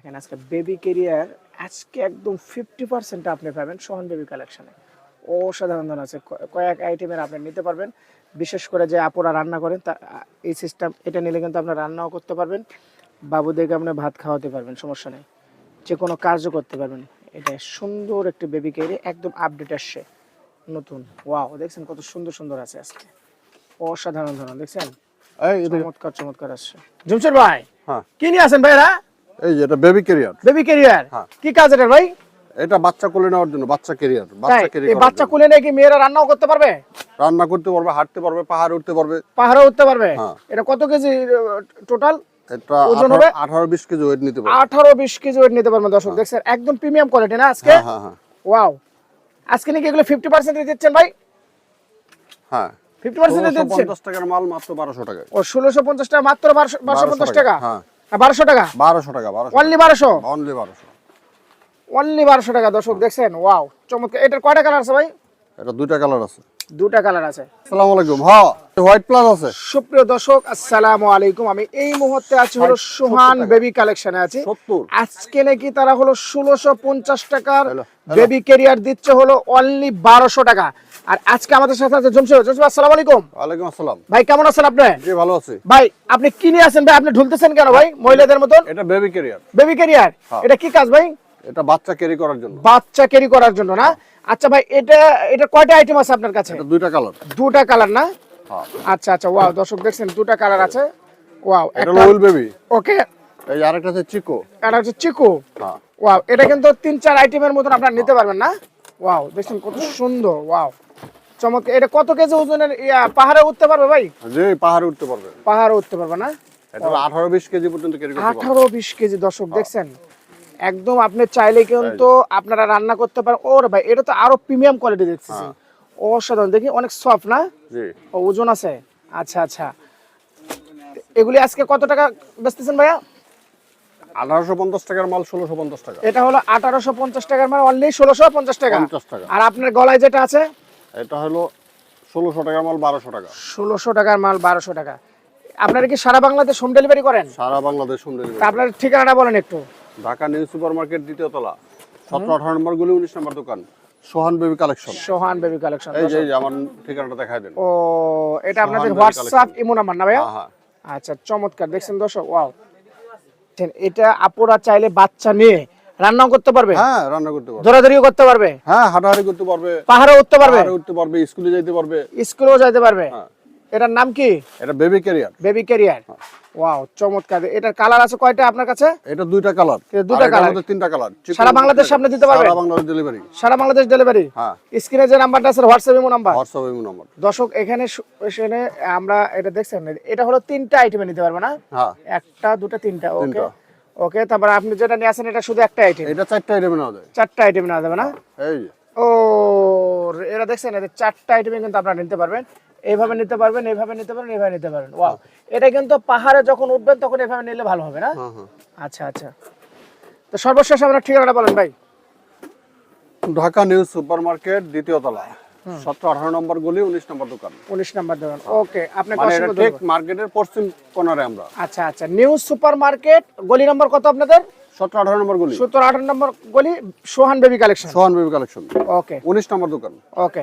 এখানে আজকে baby career আজকে একদম ফিফটি পার্সেন্ট আপনি পাবেন সোহান বেবি কালেকশনে অসাধারণ ধরনের আছে। কয়েক আইটেমের আপনি নিতে পারবেন। বিশেষ করে যে আপুরা রান্না করেন তা এই সিস্টেম এটা নিলে কিন্তু আপনার রান্নাও করতে পারবেন। বাবুদেরকে আপনি ভাত খাওয়াতে পারবেন সমস্যা নেই। যে কোনো কাজও করতে পারবেন। এটা সুন্দর একটি বেবি কেরি একদম আপডেট আসছে। নতুন। ওয়াও দেখছেন কত সুন্দর সুন্দর আছে আজকে। অসাধারণ ধরনের দেখছেন? এই চমৎকার চমৎকার আসছে। জমশের ভাই হ্যাঁ। কি নিয়ে আছেন ভাইরা? এই যে এটা বেবি কেরিয়ার বেবি ক্যারিয়ার হ্যাঁ। কি কাজ এটা ভাই? এটা বাচ্চা কোলে নেওয়ার জন্য বাচ্চা কেরিয়ার তাই বাচ্চা কেরি এই বাচ্চা কোলে নিয়ে কি মেয়েরা রান্নাও করতে পারবে? রান্না করতে পারবে হাঁটতে পারবে পাহাড় উঠতে পারবে। পাহাড়ে উঠতে পারবে? হ্যাঁ। এটা কত কেজি টোটাল এটা ওজন হবে? কেজি ওয়েট নিতে পারবে। আঠারো বিশ কেজি ওয়েট নিতে পারবেন দর্শক দেখছেন? একদম প্রিমিয়াম কোয়ালিটি না আজকে? হ্যাঁ হ্যাঁ হ্যাঁ। ওয়াও আজকে নাকি এগুলো ফিফটি পার্সেন্ট দিচ্ছেন ভাই? হ্যাঁ। ফিফটি পার্সেন্ট ষোলোশো দিচ্ছেন? পঞ্চাশ টাকার মাল মাত্র বারোশো টাকায়। ও ষোলোশো পঞ্চাশ টাকা মাত্র বারোশো বারোশো পঞ্চাশ টাকা? হ্যাঁ। বারোশো টাকা? বারোশো টাকা বারোশো। অনলি বারোশো? অনলি বারোশো। অনলি বারোশো টাকা দর্শক দেখছেন? ওয়াও চমৎকার। এটার কয়টা কালার আছে ভাই? এটা দুইটা কালার আছে। দুটা কালার আছে। আসসালামু আলাইকুম। হ্যাঁ। হোয়াইট প্লাস আছে। সুপ্রিয় দর্শক আসসালামু আলাইকুম। আমি এই মুহূর্তে আছি হলো সুহান বেবি কালেকশনে আছি। আজকে নাকি তারা হলো ষোলোশো পঞ্চাশ টাকার হ্যালো, হ্যালো। বেবি ক্যারিয়ার দিচ্ছে হলো অনলি বারোশো টাকা। আর আজকে আমাদের সাথে আছে জমশেদ জমশেদ আসসালামু আলাইকুম। ওয়ালাইকুম আসসালাম। ভাই কেমন আছেন আপনি? জি ভালো আছি। ভাই আপনি কি নিয়ে আছেন ভাই? আপনি ঢুলতেছেন কেন ভাই? মহিলাদের মতন? এটা বেবি কেরিয়ার বেবি ক্যারিয়ার হ্যাঁ। এটা কি কাজ ভাই? এটা বাচ্চা ক্যারি করার জন্য। বাচ্চা ক্যারি করার জন্য না? আচ্ছা ভাই এটা এটা কয়টা আইটেম আছে আপনার কাছে? এটা দুইটা কালার দুটা কালার না? হ্যাঁ আচ্ছা আচ্ছা ওয়াও দর্শক দেখছেন দুটা কালার আছে। ওয়াও এটা উইল বেবি ওকে এই আরেকটা আছে চিকো এটা হচ্ছে চিকু হ্যাঁ। ওয়াও এটা কিন্তু তিন চার আইটেমের মতন আপনারা নিতে পারবেন না। ওয়াও দেখছেন কত সুন্দর ওয়াও চমৎকার এটা কত কেজি ওজনের পাহাড়ে উঠতে পারবে ভাই? যে পাহাড়ে উঠতে পারবে। পাহাড়ে উঠতে পারবে না? এটা আঠারো বিশ কেজি পর্যন্ত ক্যারি করতে পারবে। আঠারো বিশ কেজি দর্শক দেখছেন? একদম আপনি চাইলে কিন্তু আপনারা রান্না করতে পারেন। ওর ভাই এটা তো আরও প্রিমিয়াম কোয়ালিটি দেখতেছি। অসাধারণ। দেখি অনেক সফট না? ও, ওজন আছে? আচ্ছা আচ্ছা। এগুলি আজকে কত টাকা বেচতেছেন ভাইয়া? আঠারোশো পঞ্চাশ টাকার মাল ষোলোশো পঞ্চাশ টাকা। এটা হলো আঠারোশো পঞ্চাশ টাকার মানে অনলি ষোলোশো পঞ্চাশ টাকা। পঞ্চাশ টাকা। আর আপনার গলায় যেটা আছে? এটা হলো ষোলোশো টাকার মাল বারোশো টাকা। ষোলোশো টাকার মাল বারোশো টাকা। আপনারা কি সারা বাংলাদেশ হোম ডেলিভারি করেন? সারা বাংলাদেশ হোম তা ডেলিভারি আপনার ঠিকানাটা বলেন একটু। ঢাকা নিউ সুপার মার্কেট দ্বিতীয় তলা সতেরো আঠারো নম্বর গুলি উনিশ নম্বর দোকান। Sohan baby collection. Sohan baby collection এই যে আমার ঠিকানাটা দেখাই দেন। ও এটা আপনাদের হোয়াটসঅ্যাপ ইমো নাম্বার না ভাইয়া? হ্যাঁ হ্যাঁ। আচ্ছা চমৎকার। দেখছেন দর্শক ওয়াও। এটা আপুরা চাইলে বাচ্চা নিয়ে রান্নাও করতে পারবে? হ্যাঁ রান্না করতে পারবে। দৌড়াদৌড়িও করতে পারবে? হ্যাঁ হাঁটাহাঁটি করতে পারবে। পাহাড়ে উঠতে পারবে? পাহাড়ে উঠতে পারবে স্কুলে যেতে পারবে। স্কুলেও যাইতে পারবে? হ্যাঁ। এটার নাম কি? এটা baby carrier. Baby carrier. Wow চমৎকার। এটার কালার আছে কয়টা আপনার কাছে? এটা দুইটা কালার দুইটা colour? তিনটা কালার সারা বাংলাদেশ সামনে দিতে পারবে? সারা বাংলাদেশ ডেলিভারি সারা বাংলাদেশ ডেলিভারি হ্যাঁ। স্ক্রিনে যে নাম্বারটা আছে WhatsApp imo number WhatsApp imo number দর্শক এখানে আমরা এটা দেখছেন এটা হলো তিনটা আইটেমে নিতে পারবে না? হ্যাঁ। একটা দুটা তিনটা ওকে ওকে তারপর আপনি যেটা নিয়ে আসেন এটা শুধু একটা আইটেম এটা চারটা আইটেমে যায়। চারটা আইটেম না দেবে না? এই ও এরা দেখছেন এদের চারটা আইটেমে কিন্তু আপনারা নিতে পারবেন। এইভাবে নিতে পারবেন এইভাবে নিতে পারবেন এইভাবে নিতে পারবেন। ওয়াও এটা কিন্তু পাহাড়ে যখন উঠবেন তখন এভাবে নিলে ভালো হবে না? হ্যাঁ হ্যাঁ। আচ্ছা আচ্ছা। তো সর্বশেষ আপনার ঠিকানাটা বলেন ভাই। ঢাকা নিউ সুপার মার্কেট দ্বিতীয় তলা সতেরো আঠারো নম্বর গলি উনিশ নম্বর দোকান। উনিশ নাম্বার দেবেন ওকে আপনাকে মানে ঠিক মার্কেটের পশ্চিম কোনারে আমরা। আচ্ছা আচ্ছা। নিউ সুপার মার্কেট গলি নম্বর কত আপনাদের? সতেরো আঠারো নম্বর গলি। সত্তর আঠারো নম্বর গলি Sohan baby collection. Sohan baby collection. Okay উনিশ নম্বর দোকান। ওকে